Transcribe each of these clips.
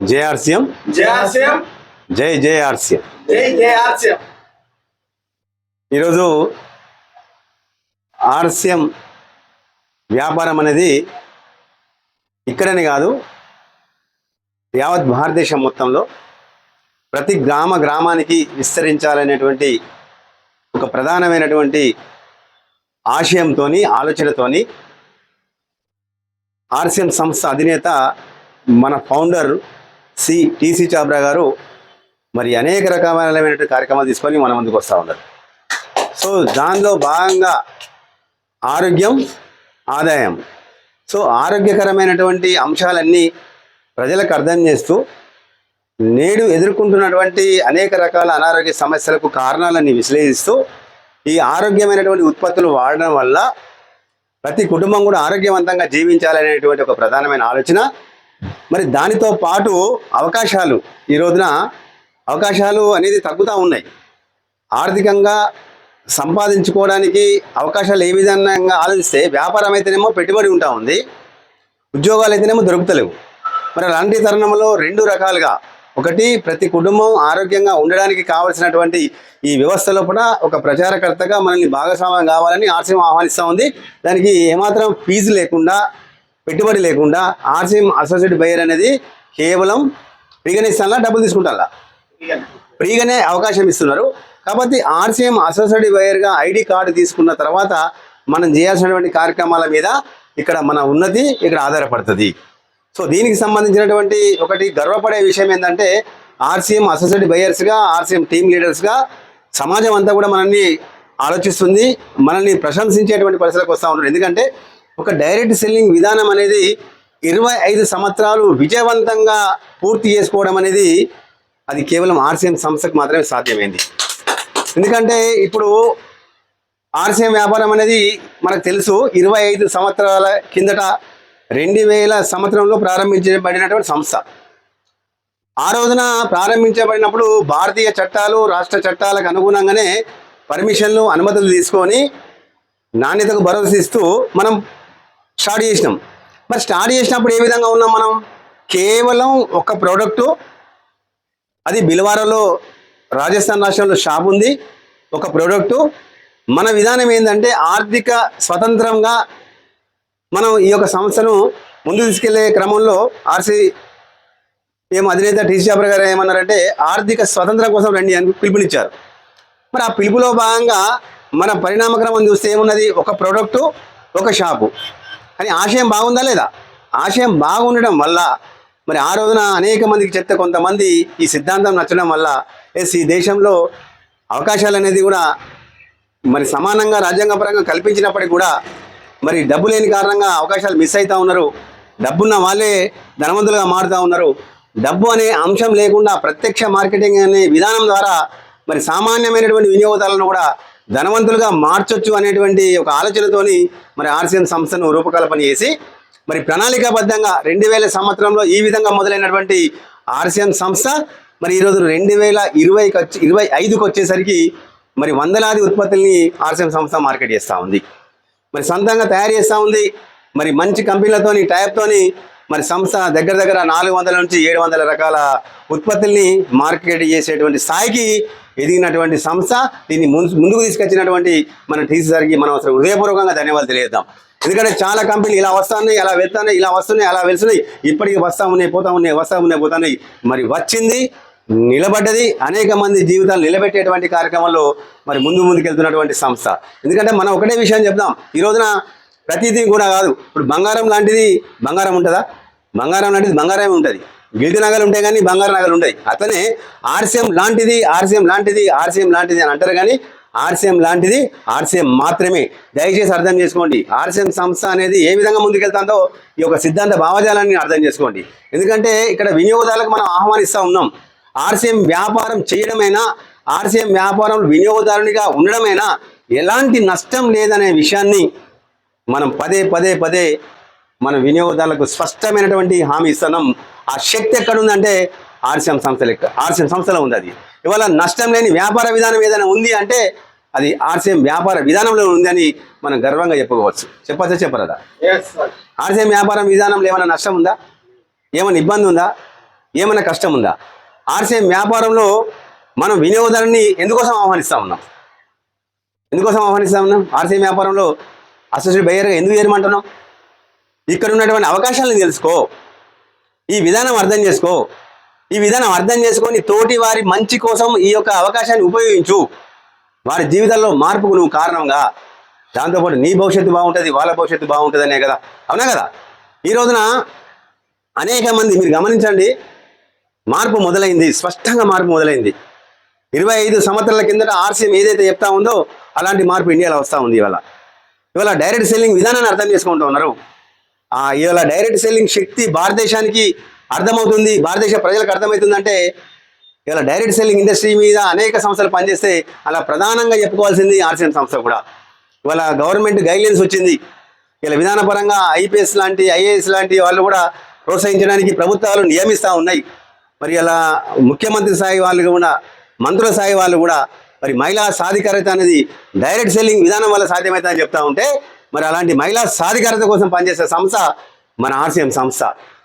JRCM జయాశయం జై J R C M జై జయాశయం ఈరోజు ఆర్సీఎం వ్యాపారం అనేది ఇక్కడనే కాదు యావత్ భారతదేశం మొత్తంలో ప్రతి గ్రామ గ్రామానికి విస్తరించాలనేటువంటి ఒక ప్రధానమైనటువంటి ఆశయంతో ఆలోచనతోని ఆర్సీఎం సంస్థ అధినేత మన ఫౌండర్ సి టీసీ చాబ్రా గారు మరి అనేక రకమైనటువంటి కార్యక్రమాలు తీసుకొని మన ముందుకు వస్తూ ఉన్నారు. సో దానిలో భాగంగా ఆరోగ్యం ఆదాయం. సో ఆరోగ్యకరమైనటువంటి అంశాలన్నీ ప్రజలకు అర్థం చేస్తూ నేడు ఎదుర్కొంటున్నటువంటి అనేక రకాల అనారోగ్య సమస్యలకు కారణాలన్నీ విశ్లేషిస్తూ ఈ ఆరోగ్యమైనటువంటి ఉత్పత్తులు వాడడం వల్ల ప్రతి కుటుంబం కూడా ఆరోగ్యవంతంగా జీవించాలనేటువంటి ఒక ప్రధానమైన ఆలోచన మరి దానితో పాటు అవకాశాలు ఈ రోజున అవకాశాలు అనేది తగ్గుతూ ఉన్నాయి. ఆర్థికంగా సంపాదించుకోవడానికి అవకాశాలు ఏ విధంగా ఆలోచిస్తే వ్యాపారం అయితేనేమో పెట్టుబడి ఉంటా ఉంది ఉద్యోగాలు అయితేనేమో దొరుకుతలేవు. మరి అలాంటి తరుణంలో రెండు రకాలుగా ఒకటి ప్రతి కుటుంబం ఆరోగ్యంగా ఉండడానికి కావలసినటువంటి ఈ వ్యవస్థలో కూడా ఒక ప్రచారకర్తగా మనల్ని భాగస్వామ్యం కావాలని ఆర్సీఎం ఆహ్వానిస్తూ ఉంది. దానికి ఏమాత్రం ఫీజు లేకుండా పెట్టుబడి లేకుండా ఆర్సీఎం అసోసియేట్ బయర్ అనేది కేవలం ఫ్రీగానే ఇస్తానా డబ్బులు తీసుకుంటారా ఫ్రీగానే అవకాశం ఇస్తున్నారు. కాబట్టి ఆర్సీఎం అసోసియేట్ బయర్గా ఐడి కార్డు తీసుకున్న తర్వాత మనం చేయాల్సినటువంటి కార్యక్రమాల మీద ఇక్కడ మన ఉన్నతి ఇక్కడ ఆధారపడుతుంది. సో దీనికి సంబంధించినటువంటి ఒకటి గర్వపడే విషయం ఏంటంటే ఆర్సీఎం అసోసియేట్ బయర్స్గా ఆర్సీఎం టీమ్ లీడర్స్గా సమాజం అంతా కూడా మనల్ని ఆలోచిస్తుంది మనల్ని ప్రశంసించేటువంటి పరిస్థితులకు వస్తూ ఉన్నారు. ఎందుకంటే ఒక డైరెక్ట్ సెల్లింగ్ విధానం అనేది ఇరవై ఐదు సంవత్సరాలు విజయవంతంగా పూర్తి చేసుకోవడం అనేది అది కేవలం ఆర్సీఎం సంస్థకు మాత్రమే సాధ్యమైంది. ఎందుకంటే ఇప్పుడు ఆర్సీఎం వ్యాపారం అనేది మనకు తెలుసు ఇరవై ఐదు సంవత్సరాల కిందట రెండు వేల సంవత్సరంలో ప్రారంభించబడినటువంటి సంస్థ. ఆ రోజున ప్రారంభించబడినప్పుడు భారతీయ చట్టాలు రాష్ట్ర చట్టాలకు అనుగుణంగానే పర్మిషన్లు అనుమతులు తీసుకొని నాణ్యతకు భరోసా ఇస్తూ మనం స్టార్ట్ చేసినాం. మరి స్టార్ట్ చేసినప్పుడు ఏ విధంగా ఉన్నాం మనం? కేవలం ఒక ప్రోడక్టు అది బిలవారలో రాజస్థాన్ రాష్ట్రంలో షాప్ ఉంది. ఒక ప్రోడక్టు మన విధానం ఏంటంటే ఆర్థిక స్వతంత్రంగా మనం ఈ యొక్క సంస్థను ముందు తీసుకెళ్ళే క్రమంలో ఆర్సీ ఏం అధినేత టీసీ చాబ్రా గారు ఏమన్నారంటే ఆర్థిక స్వతంత్రం కోసం రండి అని పిలుపునిచ్చారు. మరి ఆ పిలుపులో భాగంగా మన పరిణామక్రమం చూస్తే ఏమున్నది? ఒక ప్రోడక్టు ఒక షాపు కానీ ఆశయం బాగుందా లేదా? ఆశయం బాగుండడం వల్ల మరి ఆ రోజున అనేక మందికి చెప్తే కొంతమంది ఈ సిద్ధాంతం నచ్చడం వల్ల ఎస్ ఈ దేశంలో అవకాశాలు అనేది కూడా మరి సమానంగా రాజ్యాంగపరంగా కల్పించినప్పటికీ కూడా మరి డబ్బు లేని కారణంగా అవకాశాలు మిస్ అవుతూ ఉన్నారు. డబ్బున్న వాళ్ళే ధనవంతులుగా మారుతూ ఉన్నారు. డబ్బు అనే అంశం లేకుండా ప్రత్యక్ష మార్కెటింగ్ అనే విధానం ద్వారా మరి సామాన్యమైనటువంటి వినియోగదారులను కూడా ధనవంతులుగా మార్చొచ్చు అనేటువంటి ఒక ఆలోచనతోని మరి ఆర్సిఎన్ సంస్థను రూపకల్పన చేసి మరి ప్రణాళికాబద్ధంగా రెండు వేల సంవత్సరంలో ఈ విధంగా మొదలైనటువంటి ఆర్సిఎన్ సంస్థ మరి ఈరోజు రెండు వేల ఇరవైకి వచ్చి ఇరవై ఐదుకి వచ్చేసరికి మరి వందలాది ఉత్పత్తుల్ని ఆర్సీఎం సంస్థ మార్కెట్ చేస్తూ ఉంది. మరి సొంతంగా తయారు చేస్తూ ఉంది. మరి మంచి కంపెనీలతోని టైప్తోని మరి సంస్థ దగ్గర దగ్గర నాలుగు వందల నుంచి ఏడు వందల రకాల ఉత్పత్తుల్ని మార్కెట్ చేసేటువంటి స్థాయికి ఎదిగినటువంటి సంస్థ. దీన్ని ముందుకు తీసుకొచ్చినటువంటి మన టీసీసార్కి మనం అసలు హృదయపూర్వకంగా ధన్యవాదాలు తెలియజేద్దాం. ఎందుకంటే చాలా కంపెనీలు ఇలా వస్తున్నాయి అలా వెళ్తున్నాయి ఇలా వస్తున్నాయి అలా వెళ్తున్నాయి ఇప్పటికీ వస్తా ఉన్నాయి పోతా ఉన్నాయి వస్తా ఉన్నాయి పోతున్నాయి మరి వచ్చింది నిలబడ్డది అనేక మంది జీవితాలు నిలబెట్టేటువంటి కార్యక్రమంలో మరి ముందు ముందుకెళ్తున్నటువంటి సంస్థ. ఎందుకంటే మనం ఒకటే విషయం చెప్దాం ఈ రోజున ప్రతిదీ కూడా కాదు. ఇప్పుడు బంగారం లాంటిది బంగారం ఉంటుందా? బంగారం లాంటిది బంగారమే ఉంటుంది. గిరిజ నగలు ఉంటాయి కానీ బంగారు నగలు ఉంటాయి. అతనే ఆర్సీఎం లాంటిది ఆర్సీఎం లాంటిది ఆర్సీఎం లాంటిది అని అంటారు కానీ ఆర్సీఎం లాంటిది ఆర్సీఎం మాత్రమే. దయచేసి అర్థం చేసుకోండి. ఆర్సీఎం సంస్థ అనేది ఏ విధంగా ముందుకెళ్తాందో ఈ యొక్క సిద్ధాంత భావజాలాన్ని అర్థం చేసుకోండి. ఎందుకంటే ఇక్కడ వినియోగదారులకు మనం ఆహ్వానిస్తూ ఉన్నాం. ఆర్సీఎం వ్యాపారం చేయడమైనా ఆర్సీఎం వ్యాపారం వినియోగదారునిగా ఉండడమైనా ఎలాంటి నష్టం లేదనే విషయాన్ని మనం పదే పదే పదే మన వినియోగదారులకు స్పష్టమైనటువంటి హామీ ఇస్తున్నాం. ఆ శక్తి ఎక్కడుందంటే ఆర్సీఎం సంస్థ లెక్క ఆర్సీఎం సంస్థలో ఉంది అది. ఇవాళ నష్టం లేని వ్యాపార విధానం ఏదైనా ఉంది అంటే అది ఆర్సీఎం వ్యాపార విధానంలో ఉంది అని మనం గర్వంగా చెప్పుకోవచ్చు. చెప్పచ్చా చెప్పరాదా? ఆర్సీఎం వ్యాపారం విధానంలో ఏమైనా నష్టం ఉందా? ఏమైనా ఇబ్బంది ఉందా? ఏమైనా కష్టం ఉందా? ఆర్సీఎం వ్యాపారంలో మనం వినియోగదారుని ఎందుకోసం ఆహ్వానిస్తా ఉన్నాం? ఎందుకోసం ఆహ్వానిస్తా ఉన్నాం? ఆర్సీఎం వ్యాపారంలో అసోసియేట్ బయ్యర్గా ఎందుకు చేయమంటున్నావు? ఇక్కడ ఉన్నటువంటి అవకాశాలను తెలుసుకో. ఈ విధానం అర్థం చేసుకో. ఈ విధానం అర్థం చేసుకొని తోటి వారి మంచి కోసం ఈ యొక్క అవకాశాన్ని ఉపయోగించు. వారి జీవితాల్లో మార్పుకు నువ్వు కారణంగా. దాంతోపాటు నీ భవిష్యత్తు బాగుంటుంది వాళ్ళ భవిష్యత్తు బాగుంటుంది అనే కదా. అవునా కదా? ఈ రోజున అనేక మంది మీరు గమనించండి మార్పు మొదలైంది స్పష్టంగా మార్పు మొదలైంది. ఇరవై ఐదు సంవత్సరాల కిందట ఆర్సీఎం ఏదైతే చెప్తా ఉందో అలాంటి మార్పు ఇండియాలో వస్తూ ఉంది ఇవాళ. ఇవాళ డైరెక్ట్ సెల్లింగ్ విధానాన్ని అర్థం చేసుకుంటూ ఉన్నారు. ఇవాళ డైరెక్ట్ సెల్లింగ్ శక్తి భారతదేశానికి అర్థమవుతుంది భారతదేశ ప్రజలకు అర్థమవుతుందంటే ఇవాళ డైరెక్ట్ సెల్లింగ్ ఇండస్ట్రీ మీద అనేక సంస్థలు పనిచేస్తే అలా ప్రధానంగా చెప్పుకోవాల్సింది ఆర్సీఎం సంస్థ కూడా. ఇవాళ గవర్నమెంట్ గైడ్లైన్స్ వచ్చింది. ఇలా విధానపరంగా ఐపీఎస్ లాంటి ఐఏఎస్ లాంటి వాళ్ళు కూడా ప్రోత్సహించడానికి ప్రభుత్వాలు నియమిస్తూ ఉన్నాయి. మరి అలా ముఖ్యమంత్రి స్థాయి వాళ్ళు కూడా మంత్రుల స్థాయి వాళ్ళు కూడా మరి మహిళా సాధికారత అనేది డైరెక్ట్ సెల్లింగ్ విధానం వల్ల సాధ్యమవుతుందని చెప్తా ఉంటే మరి అలాంటి మహిళా సాధికారత కోసం పనిచేసే సంస్థ మన ఆర్సీఎం సంస్థ.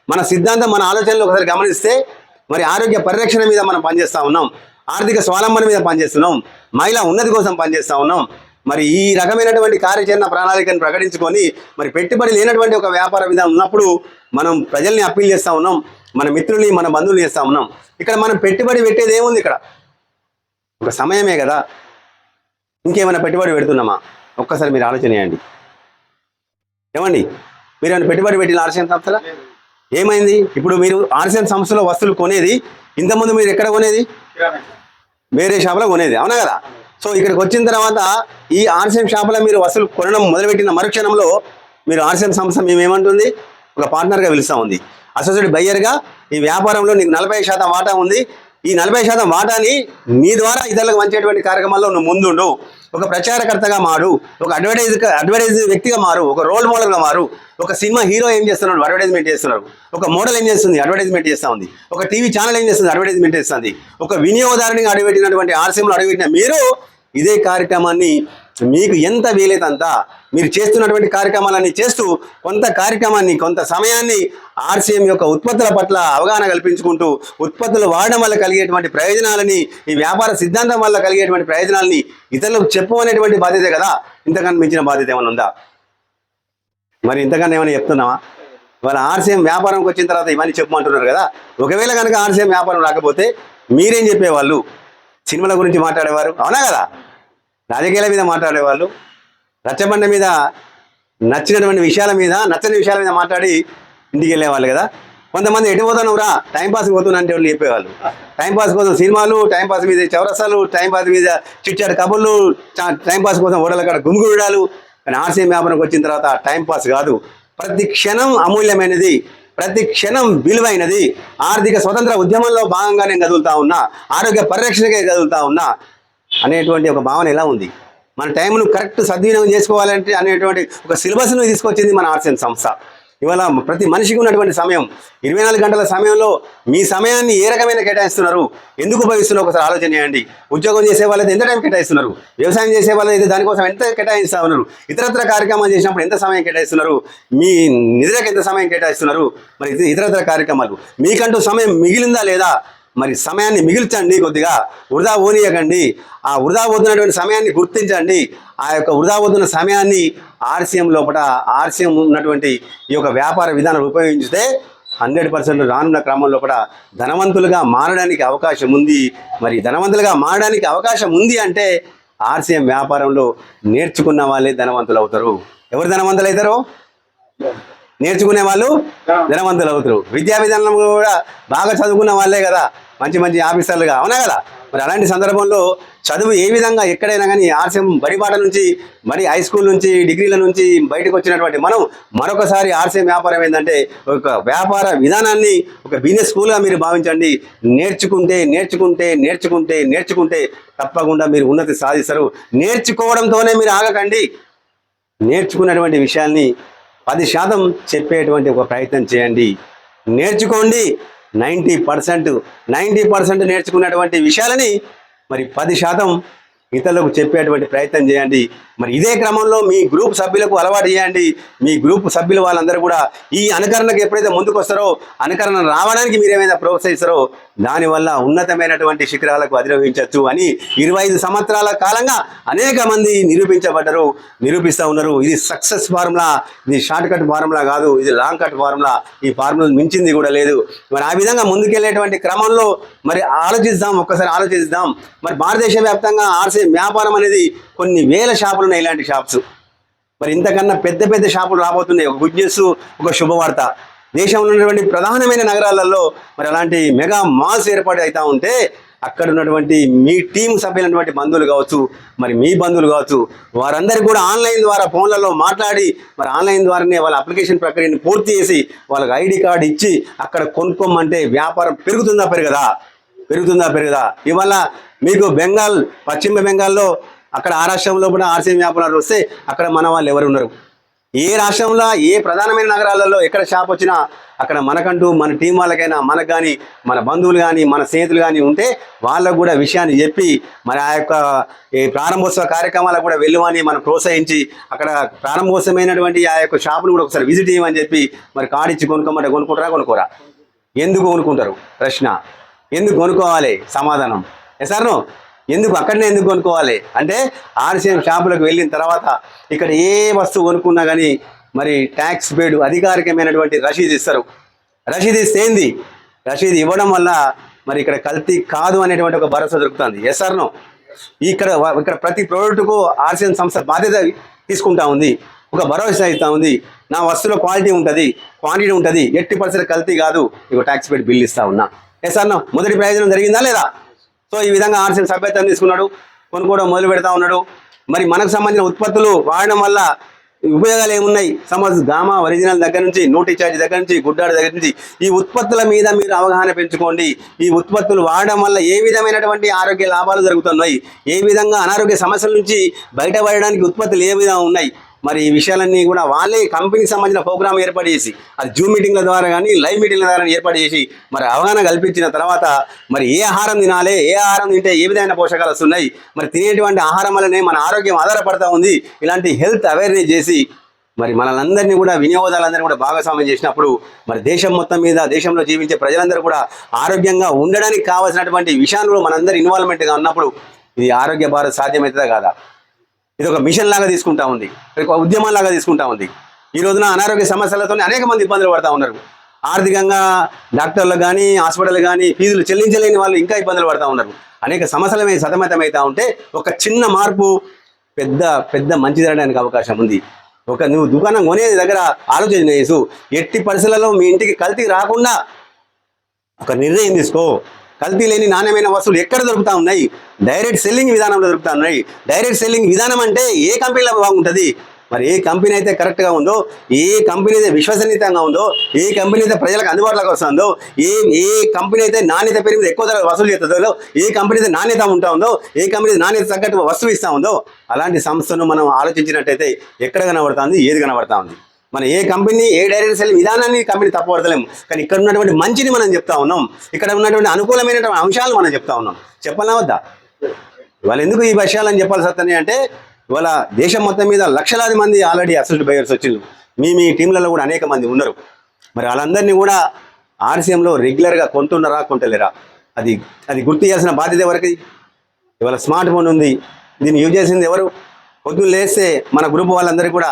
మన సిద్ధాంతం మన ఆలోచనలు ఒకసారి గమనిస్తే మరి ఆరోగ్య పరిరక్షణ మీద మనం పనిచేస్తూ ఉన్నాం. ఆర్థిక స్వావలంబన మీద పనిచేస్తున్నాం. మహిళా ఉన్నతి కోసం పనిచేస్తూ ఉన్నాం. మరి ఈ రకమైనటువంటి కార్యాచరణ ప్రణాళికను ప్రకటించుకొని మరి పెట్టుబడి లేనటువంటి ఒక వ్యాపార విధానం ఉన్నప్పుడు మనం ప్రజల్ని అప్పీల్ చేస్తూ ఉన్నాం. మన మిత్రుల్ని మన బంధువులు చేస్తూ ఉన్నాం. ఇక్కడ మనం పెట్టుబడి పెట్టేది ఏముంది ఇక్కడ? ఒక సమయమే కదా. ఇంకేమైనా పెట్టుబడి పెడుతున్నామా? ఒక్కసారి మీరు ఆలోచన చేయండి. ఏమండి? మీరు ఏమైనా పెట్టుబడి పెట్టిన ఆర్సీఎం సంస్థల? ఏమైంది? ఇప్పుడు మీరు ఆర్సీఎం సంస్థలో వస్తువులు కొనేది ఇంతకుముందు మీరు ఎక్కడ కొనేది? వేరే షాపులో కొనేది అవునా కదా? సో ఇక్కడికి వచ్చిన తర్వాత ఈ ఆర్సీఎం షాపులో మీరు వసూలు కొనడం మొదలుపెట్టిన మరుక్షణంలో మీరు ఆర్సీఎం సంస్థ మేమేమంటుంది ఒక పార్ట్నర్గా పిలుస్తూ ఉంది. అసోసియేట్ బయ్యర్గా ఈ వ్యాపారంలో నీకు నలభై శాతం వాటా ఉంది. ఈ నలభై శాతం వాటాని నీ ద్వారా ఇతరులకు మంచేటువంటి కార్యక్రమాల్లో నువ్వు ముందుండు. ఒక ప్రచారకర్తగా మారు ఒక అడ్వర్టైజ్ అడ్వర్టైజ్ వ్యక్తిగా మారు ఒక రోల్ మోడల్గా మారు. ఒక సినిమా హీరో ఏం చేస్తున్నాడు? అడ్వర్టైజ్మెంట్ చేస్తున్నారు ఒక మోడల్ ఏం చేస్తుంది? అడ్వర్టైజ్మెంట్ చేస్తూ ఉంది. ఒక టీవీ ఛానల్ ఏం చేస్తుంది? అడ్వర్టైజ్మెంట్ చేస్తుంది ఒక వినియోగదారునిగా అడుగుపెట్టినటువంటి ఆర్సీఎంలో అడుగుపెట్టిన మీరు ఇదే కార్యక్రమాన్ని మీకు ఎంత వీలైతే మీరు చేస్తున్నటువంటి కార్యక్రమాలన్నీ చేస్తూ కొంత కార్యక్రమాన్ని కొంత సమయాన్ని ఆర్సీఎం యొక్క ఉత్పత్తుల పట్ల అవగాహన కల్పించుకుంటూ ఉత్పత్తులు వాడడం వల్ల కలిగేటువంటి ప్రయోజనాలని ఈ వ్యాపార సిద్ధాంతం వల్ల కలిగేటువంటి ప్రయోజనాలని ఇతరులకు చెప్పు అనేటువంటి బాధ్యత కదా? ఇంతకన్నా మించిన బాధ్యత ఏమైనా ఉందా? మరి ఇంతకన్నా ఏమైనా చెప్తున్నావా? వాళ్ళ ఆర్సీఎం వ్యాపారంకి వచ్చిన తర్వాత ఇవన్నీ చెప్పమంటున్నారు కదా? ఒకవేళ కనుక ఆర్సీఎం వ్యాపారం రాకపోతే మీరేం చెప్పేవాళ్ళు? సినిమాల గురించి మాట్లాడేవారు? అవునా కదా? రాజకీయాల మీద మాట్లాడేవాళ్ళు రచ్చబండ మీద నచ్చినటువంటి విషయాల మీద నచ్చని విషయాల మీద మాట్లాడి ఇంటికి వెళ్ళేవాళ్ళు కదా. కొంతమంది ఎటు పోతాను రా టైం పోతున్నా అంటే వాళ్ళు చెప్పేవాళ్ళు. టైం పాస్ కోసం సినిమాలు టైంపాస్ మీద చౌరసాలు టైం పాస్ మీద చిట్చాడు కబుర్లు టైంపాస్ కోసం ఓడల కాడ గుమిగుడాలు కానీ ఆర్సీ వ్యాపారంకి వచ్చిన తర్వాత టైంపాస్ కాదు. ప్రతి క్షణం అమూల్యమైనది ప్రతి క్షణం విలువైనది. ఆర్థిక స్వతంత్ర ఉద్యమంలో భాగంగా నేను కదులుతా ఉన్నా ఆరోగ్య పరిరక్షణకే కదులుతా ఉన్నా అనేటువంటి ఒక భావన ఎలా ఉంది? మన టైంను కరెక్ట్ సద్వినియోగం చేసుకోవాలంటే అనేటువంటి ఒక సిలబస్ను తీసుకొచ్చింది మన ఆర్ట్స్ అండ్ సంస్థ ఇవాళ ప్రతి మనిషికి ఉన్నటువంటి సమయం. ఇరవై నాలుగు గంటల సమయంలో మీ సమయాన్ని ఏ రకమైన కేటాయిస్తున్నారు? ఎందుకు ఉపయోగిస్తున్నారు? ఒకసారి ఆలోచన చేయండి. ఉద్యోగం చేసే వాళ్ళైతే ఎంత టైం కేటాయిస్తున్నారు? వ్యవసాయం చేసే వాళ్ళైతే దానికోసం ఎంత కేటాయిస్తా ఉన్నారు? ఇతరత్ర కార్యక్రమాలు చేసినప్పుడు ఎంత సమయం కేటాయిస్తున్నారు? మీ నిధులకు ఎంత సమయం కేటాయిస్తున్నారు? మరి ఇతరత్ర కార్యక్రమాలు. మీకంటూ సమయం మిగిలిందా లేదా? మరి సమయాన్ని మిగిల్చండి కొద్దిగా. వృధా పోనీయకండి. ఆ వృధా పోతున్నటువంటి సమయాన్ని గుర్తించండి. ఆ యొక్క వృధా పోతున్న సమయాన్ని ఆర్సీఎం లోపల ఆర్సీఎం ఉన్నటువంటి ఈ యొక్క వ్యాపార విధానం ఉపయోగించితే హండ్రెడ్ పర్సెంట్ రానున్న క్రమం లోపల ధనవంతులుగా మారడానికి అవకాశం ఉంది. మరి ధనవంతులుగా మారడానికి అవకాశం ఉంది అంటే ఆర్సీఎం వ్యాపారంలో నేర్చుకున్న వాళ్ళే ధనవంతులు అవుతారు ఎవరు ధనవంతులు అవుతారు నేర్చుకునే వాళ్ళు ధనవంతులు అవుతారు. విద్యా విధానం కూడా బాగా చదువుకున్న వాళ్ళే కదా మంచి మంచి ఆఫీసర్లుగా. అవునా కదా? మరి అలాంటి సందర్భంలో చదువు ఏ విధంగా ఎక్కడైనా కానీ ఆర్సీఎం బడిపాట నుంచి మరి హై స్కూల్ నుంచి డిగ్రీల నుంచి బయటకు వచ్చినటువంటి మనం మరొకసారి ఆర్సీఎం వ్యాపారం ఏంటంటే ఒక వ్యాపార విధానాన్ని ఒక బిజినెస్ స్కూల్గా మీరు భావించండి. నేర్చుకుంటే నేర్చుకుంటే నేర్చుకుంటే నేర్చుకుంటే తప్పకుండా మీరు ఉన్నతి సాధిస్తారు. నేర్చుకోవడంతోనే మీరు ఆగకండి. నేర్చుకున్నటువంటి విషయాల్ని పది శాతం చెప్పేటువంటి ఒక ప్రయత్నం చేయండి. నేర్చుకోండి. నైంటీ పర్సెంట్ నైంటీ పర్సెంట్ నేర్చుకున్నటువంటి విషయాలని మరి పది శాతం ఇతరులకు చెప్పేటువంటి ప్రయత్నం చేయండి. మరి ఇదే క్రమంలో మీ గ్రూప్ సభ్యులకు అలవాటు చేయండి. మీ గ్రూప్ సభ్యులు వాళ్ళందరూ కూడా ఈ అనుకరణకు ఎప్పుడైతే ముందుకు వస్తారో అనుకరణ రావడానికి మీరు ఏమైనా ప్రోత్సహిస్తారో దానివల్ల ఉన్నతమైనటువంటి శిఖరాలకు అధిరోహించవచ్చు అని ఇరవై ఐదు సంవత్సరాల కాలంగా అనేక మంది నిరూపించబడ్డరు నిరూపిస్తూ ఉన్నారు. ఇది సక్సెస్ ఫార్ములా. ఇది షార్ట్ కట్ ఫార్ములా కాదు ఇది లాంగ్ కట్ ఫార్ములా. ఈ ఫార్ములా మించింది కూడా లేదు. మరి ఆ విధంగా ముందుకెళ్ళేటువంటి క్రమంలో మరి ఆలోచిద్దాం ఒక్కసారి ఆలోచిద్దాం. మరి భారతదేశ వ్యాప్తంగా ఆర్సీ వ్యాపారం అనేది కొన్ని వేల షాపులు ఉన్నాయి ఇలాంటి షాప్స్. మరి ఇంతకన్నా పెద్ద పెద్ద షాపులు రాబోతున్నాయి. ఒక గుడ్ న్యూస్ ఒక శుభవార్త. దేశంలో ఉన్నటువంటి ప్రధానమైన నగరాలలో మరి అలాంటి మెగా మాల్స్ ఏర్పాటు అవుతా ఉంటే అక్కడ ఉన్నటువంటి మీ టీం సభ్యులైనటువంటి బంధువులు కావచ్చు మరి మీ బంధువులు కావచ్చు వారందరూ కూడా ఆన్లైన్ ద్వారా ఫోన్లలో మాట్లాడి మరి ఆన్లైన్ ద్వారానే వాళ్ళ అప్లికేషన్ ప్రక్రియను పూర్తి చేసి వాళ్ళకి ఐడి కార్డు ఇచ్చి అక్కడ కొనుక్కోమంటే వ్యాపారం పెరుగుతుందా పెరగదా? పెరుగుతుందా పెరుగుదా? ఇవల్ల మీకు బెంగాల్ పశ్చిమ బెంగాల్లో అక్కడ ఆ రాష్ట్రంలో కూడా ఆర్సీ వ్యాపారాలు వస్తే అక్కడ మన వాళ్ళు ఎవరు ఉన్నారు ఏ రాష్ట్రంలో ఏ ప్రధానమైన నగరాలలో ఎక్కడ షాప్ వచ్చినా అక్కడ మనకంటూ మన టీం వాళ్ళకైనా మనకు కానీ మన బంధువులు కానీ మన స్నేహితులు కానీ ఉంటే వాళ్ళకు కూడా విషయాన్ని చెప్పి మరి ఆ యొక్క ఈ ప్రారంభోత్సవ కార్యక్రమాలకు కూడా వెళ్ళమని మనం ప్రోత్సహించి అక్కడ ప్రారంభోత్సవమైనటువంటి ఆ యొక్క షాపును కూడా ఒకసారి విజిట్ చేయమని చెప్పి మరి కార్డు ఇచ్చి కొనుక్కోమంటే కొనుక్కుంటారా కొనుక్కోరా? ఎందుకు కొనుక్కుంటారు? ప్రశ్న. ఎందుకు కొనుక్కోవాలి? సమాధానం. ఎసార్ను ఎందుకు అక్కడనే ఎందుకు కొనుక్కోవాలి? అంటే ఆర్సీఎం షాపులకు వెళ్ళిన తర్వాత ఇక్కడ ఏ వస్తువు కొనుక్కున్నా కానీ మరి ట్యాక్స్ పేడ్ అధికారికమైనటువంటి రసీదు ఇస్తారు. రసీదు ఇస్తే ఏంది? రసీదు ఇవ్వడం వల్ల మరి ఇక్కడ కల్తీ కాదు అనేటువంటి ఒక భరోసా దొరుకుతుంది. ఎస్ఆర్నో ఇక్కడ ఇక్కడ ప్రతి ప్రోడక్ట్కు ఆర్సీఎం సంస్థ బాధ్యత తీసుకుంటా ఉంది. ఒక భరోసా ఇస్తూ ఉంది. నా వస్తువులో క్వాలిటీ ఉంటుంది. క్వాంటిటీ ఉంటుంది. ఎట్టి పరిస్థితి కల్తీ కాదు. ఇక ట్యాక్స్ పేడ్ బిల్ ఇస్తా ఉన్నా. ఎస్ఆర్ను మొదటి ప్రయోజనం జరిగిందా లేదా? సో ఈ విధంగా ఆర్సీఎం సభ్యత్వం తీసుకున్నాడు కొనుక్కోవడం మొదలు పెడతా ఉన్నాడు. మరి మనకు సంబంధించిన ఉత్పత్తులు వాడడం వల్ల ఉపయోగాలు ఏమున్నాయి? సమాజ్ గామా ఒరిజినల్ దగ్గర నుంచి నోటి చార్జ్ దగ్గర నుంచి గుడ్డాడు దగ్గర నుంచి ఈ ఉత్పత్తుల మీద మీరు అవగాహన పెంచుకోండి. ఈ ఉత్పత్తులు వాడడం వల్ల ఏ విధమైనటువంటి ఆరోగ్య లాభాలు జరుగుతున్నాయి? ఏ విధంగా అనారోగ్య సమస్యల నుంచి బయటపడడానికి ఉత్పత్తులు ఏ విధంగా ఉన్నాయి? మరి ఈ విషయాలన్నీ కూడా వాళ్ళే కంపెనీకి సంబంధించిన ప్రోగ్రామ్ ఏర్పాటు చేసి అది జూమ్ మీటింగ్ల ద్వారా కానీ లైవ్ మీటింగ్ల ద్వారా ఏర్పాటు చేసి మరి అవగాహన కల్పించిన తర్వాత మరి ఏ ఆహారం తినాలి ఏ ఆహారం తింటే ఏ విధమైన పోషకాలు వస్తున్నాయి మరి తినేటువంటి ఆహారం వల్లనే మన ఆరోగ్యం ఆధారపడతా ఉంది ఇలాంటి హెల్త్ అవేర్నెస్ చేసి మరి మనలందరినీ కూడా వినియోగదారులందరినీ కూడా భాగస్వామ్యం చేసినప్పుడు మరి దేశం మొత్తం మీద దేశంలో జీవించే ప్రజలందరూ కూడా ఆరోగ్యంగా ఉండడానికి కావాల్సినటువంటి విషయాలు మనందరి ఇన్వాల్వ్మెంట్గా ఉన్నప్పుడు ఇది ఆరోగ్య భారత్ సాధ్యమవుతుందా కాదా? ఇది ఒక మిషన్ లాగా తీసుకుంటా ఉంది. ఒక ఉద్యమం లాగా తీసుకుంటా ఉంది. ఈ రోజున అనారోగ్య సమస్యలతో అనేక మంది ఇబ్బందులు పడతా ఉన్నారు. ఆర్థికంగా డాక్టర్లు కానీ హాస్పిటల్ కానీ ఫీజులు చెల్లించలేని వాళ్ళు ఇంకా ఇబ్బందులు పడతా ఉన్నారు. అనేక సమస్యల మీద సతమతమవుతా ఉంటే ఒక చిన్న మార్పు పెద్ద పెద్ద మంచి జరగడానికి అవకాశం ఉంది. ఒక నువ్వు దుకాణం కొనే దగ్గర ఆలోచన చేసు. ఎట్టి పరిస్థితులలో మీ ఇంటికి కల్తీ రాకుండా ఒక నిర్ణయం తీసుకో. కల్తీ లేని నాణ్యమైన వస్తువులు ఎక్కడ దొరుకుతా ఉన్నాయి? డైరెక్ట్ సెల్లింగ్ విధానంలో దొరుకుతా ఉన్నాయి. డైరెక్ట్ సెల్లింగ్ విధానం అంటే ఏ కంపెనీలో బాగుంటుంది? మరి ఏ కంపెనీ అయితే కరెక్ట్గా ఉందో ఏ కంపెనీ అయితే విశ్వసనీయంగా ఉందో ఏ కంపెనీ అయితే ప్రజలకు అందుబాటులోకి వస్తుందో ఏ ఏ కంపెనీ అయితే నాణ్యత పేరు మీద ఎక్కువ ధర వసూలు చేస్తుందో ఏ కంపెనీ అయితే నాణ్యత ఉంటా ఉందో ఏ కంపెనీ నాణ్యత తగ్గట్టు వస్తువు ఇస్తా ఉందో అలాంటి సంస్థను మనం ఆలోచించినట్టయితే ఎక్కడ కనబడుతుంది ఏది కనబడతా ఉంది మన ఏ కంపెనీ ఏ డైరెక్ట్ సెల్ విధానాన్ని కంపెనీ తప్పబడతలేము కానీ ఇక్కడ ఉన్నటువంటి మంచిని మనం చెప్తా ఉన్నాం. ఇక్కడ ఉన్నటువంటి అనుకూలమైనటువంటి అంశాలు మనం చెప్తా ఉన్నాం. చెప్పాలా వద్దా? ఇవాళ ఎందుకు ఈ విషయాలని చెప్పాల్సి వస్తుంది అంటే ఇవాళ దేశం మొత్తం మీద లక్షలాది మంది ఆల్రెడీ అసలు బయర్స్ వచ్చిండ్రు. మీ మీ టీంలలో కూడా అనేక మంది ఉన్నారు మరి వాళ్ళందరినీ కూడా ఆర్సీఎంలో రెగ్యులర్గా కొంటున్నారా కొంటలేరా? అది అది గుర్తు చేయాల్సిన బాధ్యత ఎవరికి? ఇవాళ స్మార్ట్ ఫోన్ ఉంది. దీన్ని యూజ్ చేసింది ఎవరు? పొద్దున్న లేస్తే మన గ్రూప్ వాళ్ళందరికీ కూడా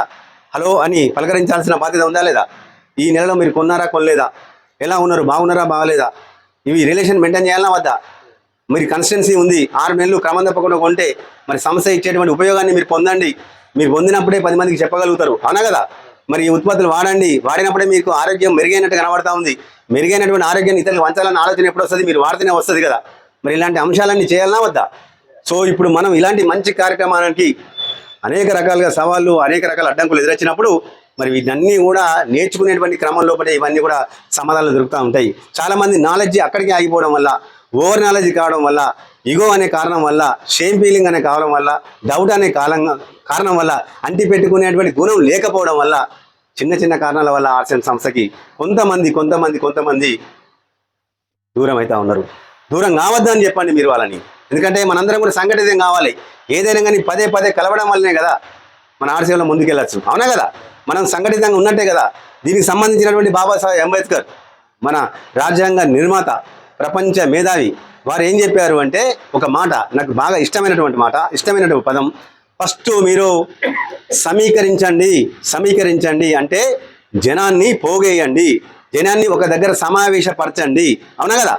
హలో అని పలకరించాల్సిన బాధ్యత ఉందా లేదా? ఈ నెలలో మీరు కొన్నారా కొనలేదా? ఎలా ఉన్నారు బాగున్నారా బాగలేదా? ఇవి రిలేషన్ మెయింటైన్ చేయాలా వద్దా? మీరు కన్స్టెన్సీ ఉంది ఆరు నెలలు క్రమం తప్పకుండా కొంటే మరి సంస్థ ఇచ్చేటువంటి ఉపయోగాన్ని మీరు పొందండి. మీరు పొందినప్పుడే పది మందికి చెప్పగలుగుతారు. అవునా కదా? మరి ఈ ఉత్పత్తులు వాడండి. వాడినప్పుడే మీకు ఆరోగ్యం మెరుగైనట్టు కనబడతా ఉంది. మెరుగైనటువంటి ఆరోగ్యాన్ని ఇతరులకు వంచాలన్న ఆలోచన ఎప్పుడు వస్తుంది? మీరు వాడితేనే వస్తుంది కదా? మరి ఇలాంటి అంశాలన్నీ చేయాలన్నా వద్దా? సో ఇప్పుడు మనం ఇలాంటి మంచి కార్యక్రమానికి అనేక రకాలుగా సవాళ్ళు అనేక రకాల అడ్డంకులు ఎదురొచ్చినప్పుడు మరి వీటన్నీ కూడా నేర్చుకునేటువంటి క్రమం లోపల ఇవన్నీ కూడా సమాధానాలు దొరుకుతూ ఉంటాయి. చాలా మంది నాలెడ్జ్ అక్కడికి ఆగిపోవడం వల్ల ఓవర్ నాలెడ్జ్ కావడం వల్ల ఇగో అనే కారణం వల్ల షేమ్ ఫీలింగ్ అనే కావడం వల్ల డౌట్ అనే కాలం కారణం వల్ల అంటి పెట్టుకునేటువంటి గుణం లేకపోవడం వల్ల చిన్న చిన్న కారణాల వల్ల ఆర్సెన్ సంస్థకి కొంతమంది కొంతమంది కొంతమంది దూరం అవుతా ఉన్నారు. దూరం కావద్దని చెప్పండి మీరు వాళ్ళని. ఎందుకంటే మనందరం కూడా సంఘటితం కావాలి. ఏదైనా కానీ పదే పదే కలవడం వల్లనే కదా మన ఆర్సీఎంలో ముందుకెళ్ళచ్చు. అవునా కదా? మనం సంఘటితంగా ఉన్నట్టే కదా? దీనికి సంబంధించినటువంటి బాబాసాహెబ్ అంబేద్కర్ మన రాజ్యాంగ నిర్మాత ప్రపంచ మేధావి వారు ఏం చెప్పారు అంటే ఒక మాట నాకు బాగా ఇష్టమైనటువంటి మాట ఇష్టమైనటువంటి పదం ఫస్ట్ మీరు సమీకరించండి సమీకరించండి అంటే జనాన్ని పోగేయండి. జనాన్ని ఒక దగ్గర సమావేశపరచండి. అవునా కదా?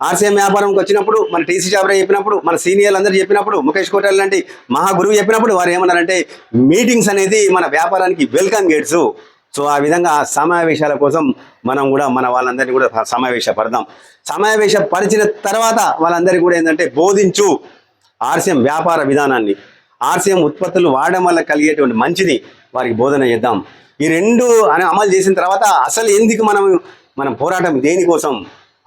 ఆర్సీఎం వ్యాపారంకి వచ్చినప్పుడు మన టీసీ చాబరా చెప్పినప్పుడు మన సీనియర్లు అందరూ చెప్పినప్పుడు ముఖేష్ కోటల్ లాంటి మహాగురువు చెప్పినప్పుడు వారు ఏమన్నారంటే మీటింగ్స్ అనేది మన వ్యాపారానికి వెల్కమ్ గేట్స్. సో ఆ విధంగా సమావేశాల కోసం మనం కూడా మన వాళ్ళందరినీ కూడా సమావేశపడదాం. సమావేశపరిచిన తర్వాత వాళ్ళందరికీ కూడా ఏంటంటే బోధించు ఆర్సీఎం వ్యాపార విధానాన్ని. ఆర్సీఎం ఉత్పత్తులు వాడడం వల్ల కలిగేటువంటి మంచిని వారికి బోధన చేద్దాం. ఈ రెండు అని అమలు చేసిన తర్వాత అసలు ఎందుకు మనం మనం పోరాటం దేనికోసం?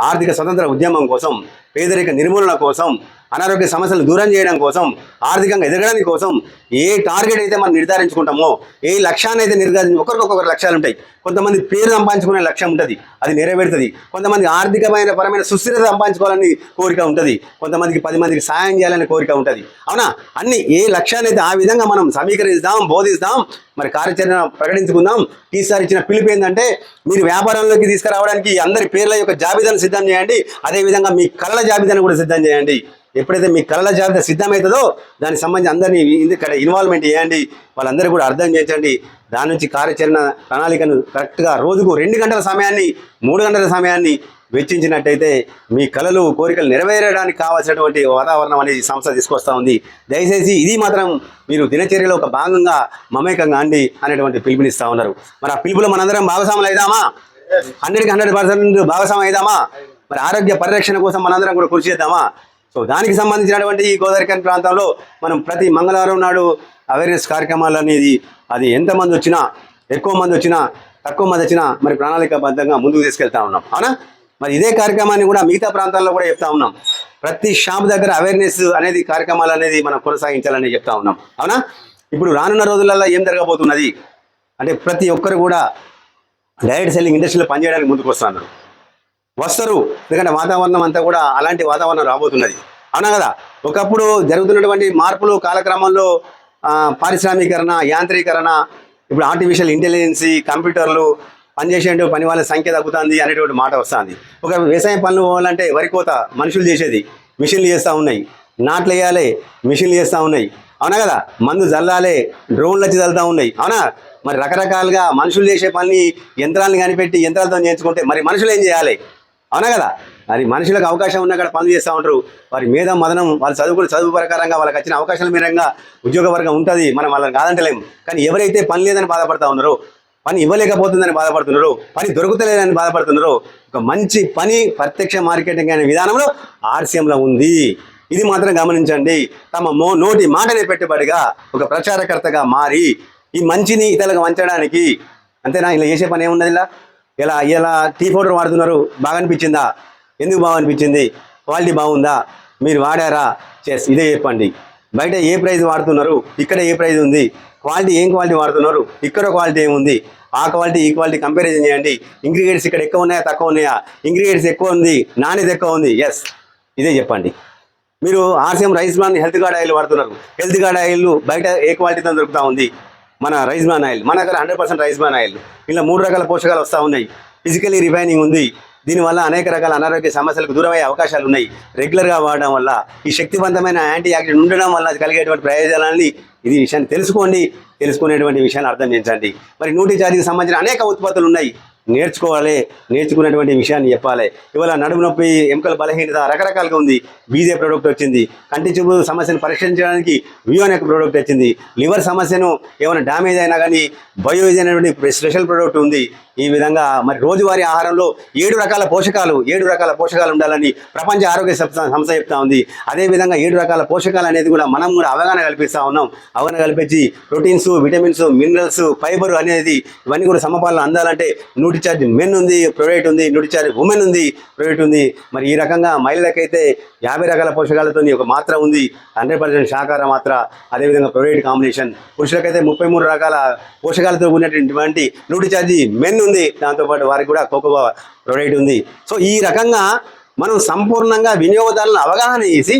ఆర్థిక స్వతంత్ర ఉద్యమం కోసం పేదరిక నిర్మూలన కోసం అనారోగ్య సమస్యలు దూరం చేయడం కోసం ఆర్థికంగా ఎదగడానికి కోసం ఏ టార్గెట్ అయితే మనం నిర్ధారించుకుంటామో ఏ లక్ష్యాన్ని అయితే నిర్ధారించి ఒకరికొకరు లక్ష్యాలు ఉంటాయి. కొంతమంది పేరు సంపాదించుకునే లక్ష్యం ఉంటుంది అది నెరవేరుతుంది. కొంతమంది ఆర్థికమైన పరమైన సుస్థిరత సంపాదించుకోవాలని కోరిక ఉంటుంది. కొంతమందికి పది మందికి సాయం చేయాలనే కోరిక ఉంటుంది. అవునా? అన్ని ఏ లక్ష్యాన్ని అయితే ఆ విధంగా మనం సమీకరిస్తాం బోధిస్తాం మరి కార్యాచరణ ప్రకటించుకుందాం. ఈసారి ఇచ్చిన పిలుపు ఏంటంటే మీరు వ్యాపారంలోకి తీసుకురావడానికి అందరి పేర్ల యొక్క జాబితాను సిద్ధం చేయండి. అదేవిధంగా మీ కళల జాబితాను కూడా సిద్ధం చేయండి. ఎప్పుడైతే మీ కళల జాబితా సిద్ధమవుతుందో దానికి సంబంధించి అందరినీ ఇక్కడ ఇన్వాల్వ్మెంట్ చేయండి. వాళ్ళందరూ కూడా అర్థం చేయండి దాని నుంచి కార్యాచరణ ప్రణాళికను కరెక్ట్గా రోజుకు రెండు గంటల సమయాన్ని మూడు గంటల సమయాన్ని వెచ్చించినట్టయితే మీ కళలు కోరికలు నెరవేరడానికి కావాల్సినటువంటి వాతావరణం అనేది సంస్థ తీసుకొస్తా ఉంది. దయచేసి ఇది మాత్రం మీరు దినచర్యలో ఒక భాగంగా మమేకంగా అండి అనేటువంటి పిలుపునిస్తూ ఉన్నారు. మరి ఆ పిలుపులో మనందరం భాగస్వాములు అవుదామా? హండ్రెడ్కి హండ్రెడ్ పర్సెంట్ భాగస్వామి అయిదామా మరి ఆరోగ్య పరిరక్షణ కోసం మనందరం కూడా కృషి చేద్దామా? సో దానికి సంబంధించినటువంటి ఈ గోదావరికన్ ప్రాంతంలో మనం ప్రతి మంగళవారం నాడు అవేర్నెస్ కార్యక్రమాలు అనేది అది ఎంతమంది వచ్చినా ఎక్కువ మంది వచ్చినా తక్కువ మంది వచ్చినా మరి ప్రణాళికాబద్ధంగా ముందుకు తీసుకెళ్తా ఉన్నాం. అవునా? మరి ఇదే కార్యక్రమాన్ని కూడా మిగతా ప్రాంతాల్లో కూడా చెప్తా ఉన్నాం. ప్రతి షాప్ దగ్గర అవేర్నెస్ అనేది కార్యక్రమాలు అనేది మనం కొనసాగించాలని చెప్తా ఉన్నాం. అవునా? ఇప్పుడు రానున్న రోజులలో ఏం జరగబోతున్నది? అంటే ప్రతి ఒక్కరు కూడా డైరెక్ట్ సెల్లింగ్ ఇండస్ట్రీలో పనిచేయడానికి ముందుకు వస్తున్నారు. వస్తారు. ఎందుకంటే వాతావరణం అంతా కూడా అలాంటి వాతావరణం రాబోతున్నది. అవునా కదా? ఒకప్పుడు జరుగుతున్నటువంటి మార్పులు కాలక్రమంలో పారిశ్రామీకరణ యాంత్రీకరణ ఇప్పుడు ఆర్టిఫిషియల్ ఇంటెలిజెన్సీ కంప్యూటర్లు పనిచేసేటువంటి పని వాళ్ళ సంఖ్య తగ్గుతుంది అనేటువంటి మాట వస్తుంది. ఒక వ్యవసాయం పనులు పోవాలంటే వరి కోత మనుషులు చేసేది. మిషన్లు చేస్తూ ఉన్నాయి. నాట్లు వేయాలి మిషన్లు చేస్తూ ఉన్నాయి. అవునా కదా? మందు జల్లాలే డ్రోన్లు వచ్చి చల్లుతూ ఉన్నాయి. అవునా? మరి రకరకాలుగా మనుషులు చేసే పని యంత్రాలను కనిపెట్టి యంత్రాలతో చేయించుకుంటే మరి మనుషులు ఏం చేయాలి? అవునా కదా? మరి మనుషులకు అవకాశం ఉన్న కాడ పనులు చేస్తూ ఉంటారు. వారి మీద మదనం వాళ్ళు చదువుకుని చదువు ప్రకారంగా వాళ్ళకి వచ్చిన అవకాశాల మేరంగా ఉద్యోగ వర్గం ఉంటుంది. మనం వాళ్ళని కాదంటలేము కానీ ఎవరైతే పని లేదని బాధపడతా ఉన్నారో పని ఇవ్వలేకపోతుందని బాధపడుతున్నారు పని దొరుకుతలేదని బాధపడుతున్నారు ఒక మంచి పని ప్రత్యక్ష మార్కెటింగ్ అనే విధానంలో ఆర్సీఎంలో ఉంది. ఇది మాత్రం గమనించండి. తమ మో నోటి మాటనే పెట్టుబడిగా ఒక ప్రచారకర్తగా మారి ఈ మంచిని ఇతరులకు వంచడానికి అంతేనా? ఇలా చేసే పని ఏమున్నది ఇలా ఇలా ఇలా టీ పౌడర్ వాడుతున్నారు? బాగా అనిపించిందా? ఎందుకు బాగా అనిపించింది? క్వాలిటీ బాగుందా? మీరు వాడారా? చెస్ ఇదే చెప్పండి. బయట ఏ ప్రైజ్ వాడుతున్నారు? ఇక్కడ ఏ ప్రైజ్ ఉంది? క్వాలిటీ ఏం క్వాలిటీ వాడుతున్నారు? ఇక్కడ క్వాలిటీ ఏముంది? ఆ క్వాలిటీ ఈ క్వాలిటీ కంపారిజన్ చేయండి. ఇంగ్రీడియంట్స్ ఇక్కడ ఎక్కువ ఉన్నాయా తక్కువ ఉన్నాయా? ఇంగ్రీడియంట్స్ ఎక్కువ ఉంది నాణ్యత ఎక్కువ ఉంది. ఎస్ ఇదే చెప్పండి. మీరు RCM rice bran health guard oil వాడుతున్నారు. హెల్త్ గార్డ్ ఆయిల్ బయట ఏ క్వాలిటీతో దొరుకుతూ ఉంది? మన రైస్ బ్రాన్ ఆయిల్ మన దగ్గర hundred percent rice bran oil. ఇలా మూడు రకాల పోషకాలు వస్తూ ఉన్నాయి. ఫిజికలీ రిఫైనింగ్ ఉంది. దీనివల్ల అనేక రకాల అనారోగ్య సమస్యలకు దూరమయ్యే అవకాశాలు ఉన్నాయి. రెగ్యులర్గా వాడడం వల్ల ఈ శక్తివంతమైన యాంటీ యాక్సిడెంట్ ఉండడం వల్ల కలిగేటువంటి ప్రయోజనాలని ఇది విషయాన్ని తెలుసుకోండి. తెలుసుకునేటువంటి విషయాన్ని అర్థం చేయించండి మరి నూటి జాతికి సంబంధించిన అనేక ఉత్పత్తులు ఉన్నాయి. నేర్చుకోవాలి నేర్చుకునేటువంటి విషయాన్ని చెప్పాలి. ఇవాళ నడుము నొప్పి ఎముకల బలహీనత రకరకాలుగా ఉంది. బీజే ప్రోడక్ట్ వచ్చింది. కంటి చూపు సమస్యను పరిష్కరించడానికి వ్యూ అనే ప్రోడక్ట్ వచ్చింది. లివర్ సమస్యను ఏమైనా డ్యామేజ్ అయినా కానీ బయోజ్ అనేటువంటి స్పెషల్ ప్రోడక్ట్ ఉంది. ఈ విధంగా మరి రోజువారీ ఆహారంలో ఏడు రకాల పోషకాలు ఏడు రకాల పోషకాలు ఉండాలని ప్రపంచ ఆరోగ్య సంస్థ సంస్థ చెప్తా ఉంది. అదేవిధంగా ఏడు రకాల పోషకాలు అనేది కూడా మనం కూడా అవగాహన కల్పిస్తూ ఉన్నాం. అవగాహన కల్పించి ప్రోటీన్స్ విటమిన్స్ మినరల్స్ ఫైబర్ అనేది ఇవన్నీ కూడా సమపాలన అందాలంటే నూటి చార్జ్ మెన్ ఉంది ప్రొడక్ట్ ఉంది నూటి చార్జ్ ఉమెన్ ఉంది ప్రొడక్ట్ ఉంది. మరి ఈ రకంగా మహిళలకైతే యాభై రకాల పోషకాలతో ఒక మాత్ర ఉంది. హండ్రెడ్ పర్సెంట్ శాఖార మాత్ర అదేవిధంగా ప్రొడక్ట్ కాంబినేషన్. పురుషులకైతే ముప్పై మూడు రకాల పోషకాలతో ఉన్నటువంటి నూటి చార్జి మెన్ ఉంది. దాంతోపాటు వారికి కూడా కోకో ప్రొడక్ట్ ఉంది. సో ఈ రకంగా మనం సంపూర్ణంగా వినియోగదారులను అవగాహన చేసి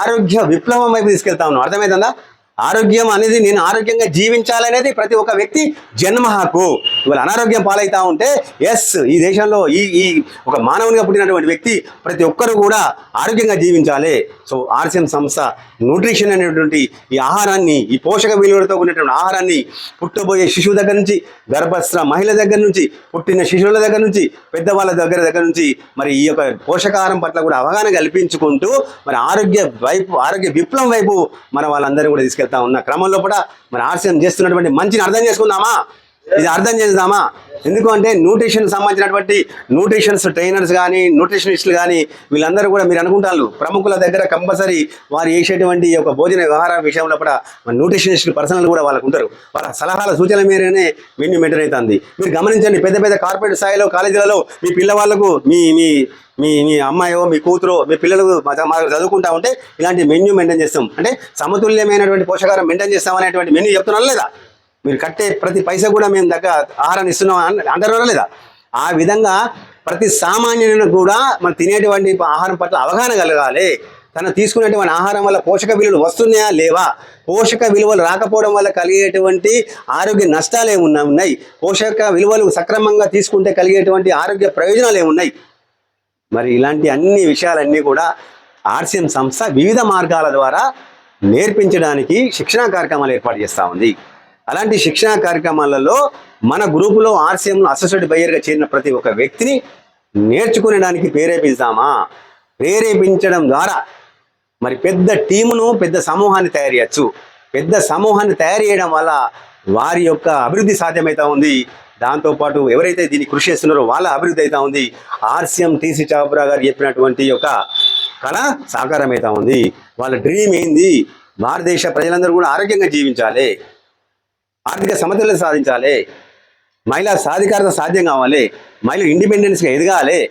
ఆరోగ్య విప్లవం వైపు తీసుకెళ్తా ఉన్నాం. అర్థమవుతుందా ఆరోగ్యం అనేది నేను ఆరోగ్యంగా జీవించాలనేది ప్రతి ఒక్క వ్యక్తి జన్మ హక్కు. ఇవాళ అనారోగ్యం పాలైతా ఉంటే ఎస్ ఈ దేశంలో ఈ ఈ ఒక మానవునిగా పుట్టినటువంటి వ్యక్తి ప్రతి ఒక్కరు కూడా ఆరోగ్యంగా జీవించాలి. సో ఆర్సిఎం సంస్థ న్యూట్రిషన్ అనేటువంటి ఈ ఆహారాన్ని ఈ పోషక విలువలతో కూడినటువంటి ఆహారాన్ని పుట్టబోయే శిశువు దగ్గర నుంచి గర్భస్థ మహిళ దగ్గర నుంచి పుట్టిన శిశువుల దగ్గర నుంచి పెద్దవాళ్ళ దగ్గర దగ్గర నుంచి మరి ఈ యొక్క పోషకాహారం పట్ల కూడా అవగాహన కల్పించుకుంటూ మరి ఆరోగ్య వైపు ఆరోగ్య విప్లవం వైపు మన వాళ్ళందరూ కూడా చేస్తా ఉన్న క్రమంలో కూడా మరి ఆర్సీఎం చేస్తున్నటువంటి మంచిని అర్థం చేసుకుందామా? ఇది అర్థం చేద్దామా? ఎందుకు అంటే న్యూట్రిషన్ సంబంధించినటువంటి న్యూట్రిషన్స్ ట్రైనర్స్ కానీ న్యూట్రిషనిస్టులు కానీ వీళ్ళందరూ కూడా మీరు అనుకుంటారు. ప్రముఖుల దగ్గర కంపల్సరీ వారు చేసేటువంటి యొక్క భోజన వ్యవహార విషయంలో కూడా న్యూట్రిషనిస్టులు పర్సనల్ కూడా వాళ్ళకు ఉంటారు. వాళ్ళ సలహాల సూచనల మేరనే మెన్యూ మెయింటైన్ అవుతుంది. మీరు గమనించండి పెద్ద పెద్ద కార్పొరేట్ స్థాయిలో కాలేజీలలో మీ పిల్లవాళ్ళకు మీ మీ మీ మీ అమ్మాయో మీ కూతురో మీ పిల్లలు మాకు చదువుకుంటా ఉంటే ఇలాంటి మెన్యూ మెయింటైన్ చేస్తాం. అంటే సమతుల్యమైనటువంటి పోషకారం మెయింటైన్ చేస్తాం అనేటువంటి మెన్యూ చెప్తున్నారు లేదా? మీరు కట్టే ప్రతి పైసా కూడా మేము దగ్గర ఆహారాన్ని ఇస్తున్నాం అన్- లేదా? ఆ విధంగా ప్రతి సామాన్యునికి కూడా మనం తినేటువంటి ఆహారం పట్ల అవగాహన కలగాలి. తను తీసుకునేటువంటి ఆహారం వల్ల పోషక విలువలు వస్తున్నాయా లేవా? పోషక విలువలు రాకపోవడం వల్ల కలిగేటువంటి ఆరోగ్య నష్టాలు ఏమున్నా ఉన్నాయి? పోషక విలువలు సక్రమంగా తీసుకుంటే కలిగేటువంటి ఆరోగ్య ప్రయోజనాలు ఏమున్నాయి? మరి ఇలాంటి అన్ని విషయాలన్నీ కూడా ఆర్సిఎం సంస్థ వివిధ మార్గాల ద్వారా నేర్పించడానికి శిక్షణా కార్యక్రమాలు ఏర్పాటు చేస్తూ ఉంది. అలాంటి శిక్షణా కార్యక్రమాలలో మన గ్రూపులో ఆర్సీఎంలో అసోసియేట్ బయ్యర్గా చేరిన ప్రతి ఒక్క వ్యక్తిని నేర్చుకునేడానికి ప్రేరేపిస్తామా ప్రేరేపించడం ద్వారా మరి పెద్ద టీమును పెద్ద సమూహాన్ని తయారు చేయొచ్చు. పెద్ద సమూహాన్ని తయారు చేయడం వల్ల వారి యొక్క అభివృద్ధి సాధ్యమవుతా ఉంది. దాంతోపాటు ఎవరైతే దీన్ని కృషి చేస్తున్నారో వాళ్ళ అభివృద్ధి అవుతా ఉంది. ఆర్సీఎం టీసీ చాబ్రా గారు చెప్పినటువంటి యొక్క కళ సాకారం అవుతా ఉంది. వాళ్ళ డ్రీమ్ ఏంది? భారతదేశ ప్రజలందరూ కూడా ఆరోగ్యంగా జీవించాలి. ఆర్థిక సమతుల్యత సాధించాలి. మహిళా సాధికారత సాధ్యం కావాలి. మహిళ ఇండిపెండెన్స్గా ఎదగాలి.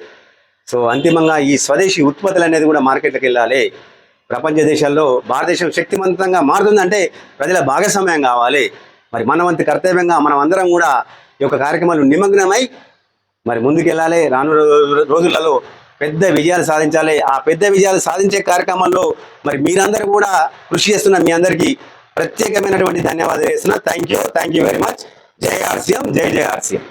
సో అంతిమంగా ఈ స్వదేశీ ఉత్పత్తులు అనేది కూడా మార్కెట్లకు వెళ్ళాలి. ప్రపంచ దేశాల్లో భారతదేశం శక్తివంతంగా మారుతుందంటే ప్రజల భాగస్వామ్యం కావాలి. మరి మన వంతు కర్తవ్యంగా మనం అందరం కూడా ఈ యొక్క కార్యక్రమాలు నిమగ్నమై మరి ముందుకెళ్ళాలి. రాను రో- రోజులలో పెద్ద విజయాలు సాధించాలి. ఆ పెద్ద విజయాలు సాధించే కార్యక్రమంలో మరి మీరందరూ కూడా కృషి చేస్తున్న మీ అందరికీ ప్రత్యేకమైనటువంటి ధన్యవాదాలు వేసిన thank you thank you very much జై ఆర్సీఎం జై జై ఆర్సీఎం.